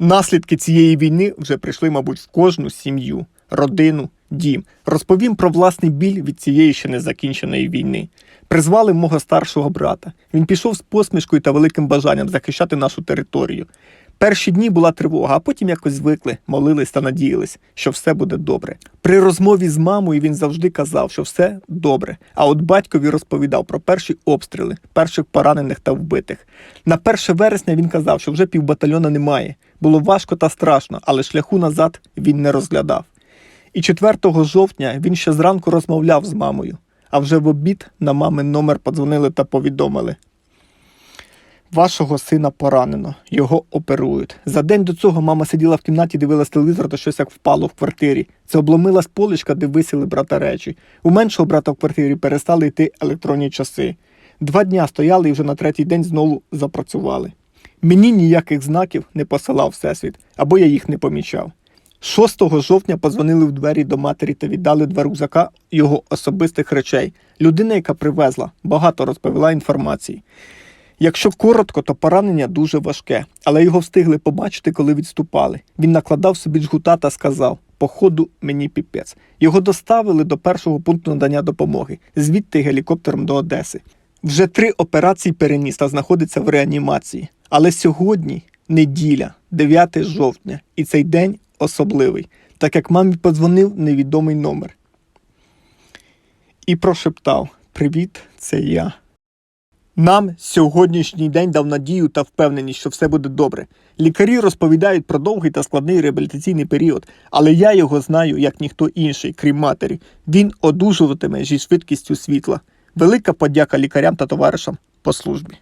Наслідки цієї війни вже прийшли, мабуть, в кожну сім'ю, родину, дім. Розповім про власний біль від цієї ще незакінченої війни. Призвали мого старшого брата. Він пішов з посмішкою та великим бажанням захищати нашу територію. Перші дні була тривога, а потім якось звикли, молились та надіялись, що все буде добре. При розмові з мамою він завжди казав, що все добре. А от батькові розповідав про перші обстріли, перших поранених та вбитих. На 1 вересня він казав, що вже півбатальйона немає. Було важко та страшно, але шляху назад він не розглядав. І 4 жовтня він ще зранку розмовляв з мамою, а вже в обід на мамин номер подзвонили та повідомили. Вашого сина поранено, його оперують. За день до цього мама сиділа в кімнаті, дивилась телевізор та щось як впало в квартирі. Це обломилась поличка, де висіли брата речі. У меншого брата в квартирі перестали йти електронні часи. Два дня стояли і вже на третій день знову запрацювали. Мені ніяких знаків не посилав Всесвіт, або я їх не помічав. 6 жовтня позвонили в двері до матері та віддали два рюкзака його особистих речей. Людина, яка привезла, багато розповіла інформації. Якщо коротко, то поранення дуже важке, але його встигли побачити, коли відступали. Він накладав собі жгута та сказав: Походу, мені піпець. Його доставили до першого пункту надання допомоги, звідти гелікоптером до Одеси. Вже три операції переніс та знаходиться в реанімації. Але сьогодні неділя, 9 жовтня, і цей день особливий, так як мамі подзвонив невідомий номер. І прошептав: Привіт, це я. Нам сьогоднішній день дав надію та впевненість, що все буде добре. Лікарі розповідають про довгий та складний реабілітаційний період, але я його знаю як ніхто інший, крім матері. Він одужуватиме зі швидкістю світла. Велика подяка лікарям та товаришам по службі.